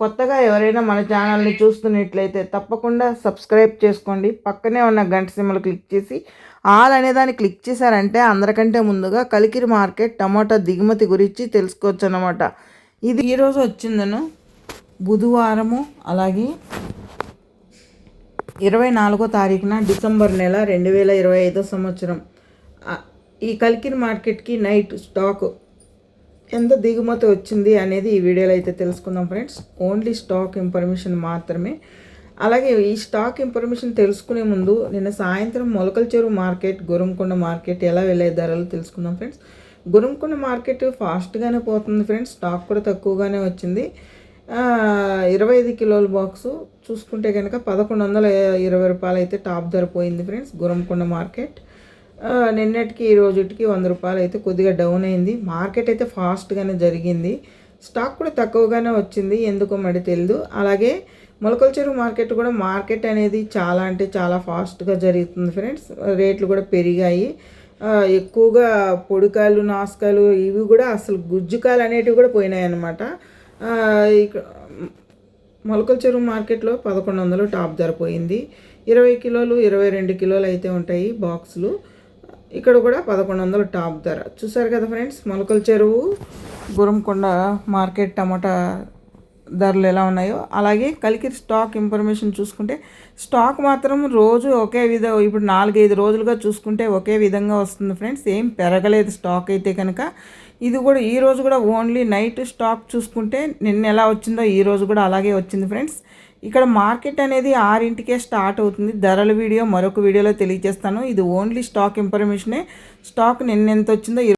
కొత్తగా ఎవరైనా మన ఛానల్ని చూస్తున్నట్లయితే తప్పకుండా సబ్స్క్రైబ్ చేసుకోండి. పక్కనే ఉన్న గంట సిమ్మలు క్లిక్ చేసి ఆల్ అనే దాన్ని క్లిక్ చేశారంటే అందరికంటే ముందుగా కలికిరి మార్కెట్ టమాటా దిగుమతి గురించి తెలుసుకోవచ్చు అన్నమాట ఇది ఈరోజు వచ్చిందను. బుధవారము అలాగే ఇరవై నాలుగో తారీఖున డిసెంబర్ నెల రెండు వేల ఇరవై ఐదో సంవత్సరం. ఈ కలికిరి మార్కెట్కి నైట్ స్టాక్ ఎంత దిగుమతి వచ్చింది అనేది ఈ వీడియోలో అయితే తెలుసుకుందాం ఫ్రెండ్స్ ఓన్లీ స్టాక్ ఇన్ఫర్మేషన్ మాత్రమే. అలాగే ఈ స్టాక్ ఇన్ఫర్మేషన్ తెలుసుకునే ముందు నిన్న సాయంత్రం మొలకల చెరువు మార్కెట్ గురంకొండ మార్కెట్ ఎలా వెళ్ళే ధరలు తెలుసుకుందాం ఫ్రెండ్స్ గురంకొండ మార్కెట్ ఫాస్ట్గానే పోతుంది ఫ్రెండ్స్ స్టాక్ కూడా తక్కువగానే వచ్చింది. ఇరవై ఐదు కిలోల బాక్సు చూసుకుంటే కనుక పదకొండు వందల ఇరవై రూపాయలు అయితే టాప్ ధర పోయింది ఫ్రెండ్స్ గురంకొండ మార్కెట్. నిన్నటికి ఈ రోజుటికి వంద రూపాయలు అయితే కొద్దిగా డౌన్ అయింది. మార్కెట్ అయితే ఫాస్ట్గానే జరిగింది. స్టాక్ కూడా తక్కువగానే వచ్చింది. ఎందుకో మరి తెలియదు అలాగే మొలకల చెరువు మార్కెట్ కూడా మార్కెట్ అనేది చాలా అంటే చాలా ఫాస్ట్గా జరుగుతుంది ఫ్రెండ్స్ రేట్లు కూడా పెరిగాయి. ఎక్కువగా పొడికాయలు నాసుకాయలు ఇవి కూడా అసలు గుజ్జుకాయలు అనేటివి కూడా పోయినాయి అన్నమాట. మొలకల చెరువు మార్కెట్లో పదకొండు వందలు టాప్ ధర పోయింది. ఇరవై కిలోలు ఇరవై రెండు కిలోలు అయితే ఉంటాయి బాక్సులు ఇక్కడ కూడా పదకొండు వందలు టాప్ ధర. చూసారు కదా ఫ్రెండ్స్ మొలకల చెరువు గురంకొండ మార్కెట్ టమాటా ధరలు ఎలా ఉన్నాయో. అలాగే కలికి స్టాక్ ఇన్ఫర్మేషన్ చూసుకుంటే స్టాక్ మాత్రం రోజు ఒకే విధ ఇప్పుడు నాలుగైదు రోజులుగా చూసుకుంటే ఒకే విధంగా వస్తుంది ఫ్రెండ్స్ ఏం పెరగలేదు స్టాక్ అయితే కనుక. ఇది కూడా ఈ రోజు కూడా ఓన్లీ నైట్ స్టాక్ చూసుకుంటే నిన్న ఎలా వచ్చిందో ఈ రోజు కూడా అలాగే వచ్చింది ఫ్రెండ్స్ ఇక్కడ మార్కెట్ అనేది ఆరింటికే స్టార్ట్ అవుతుంది. ధరల వీడియో మరొక వీడియోలో తెలియజేస్తాను. ఇది ఓన్లీ స్టాక్ ఇన్ఫర్మేషనే స్టాక్ నిన్న ఎంత వచ్చిందో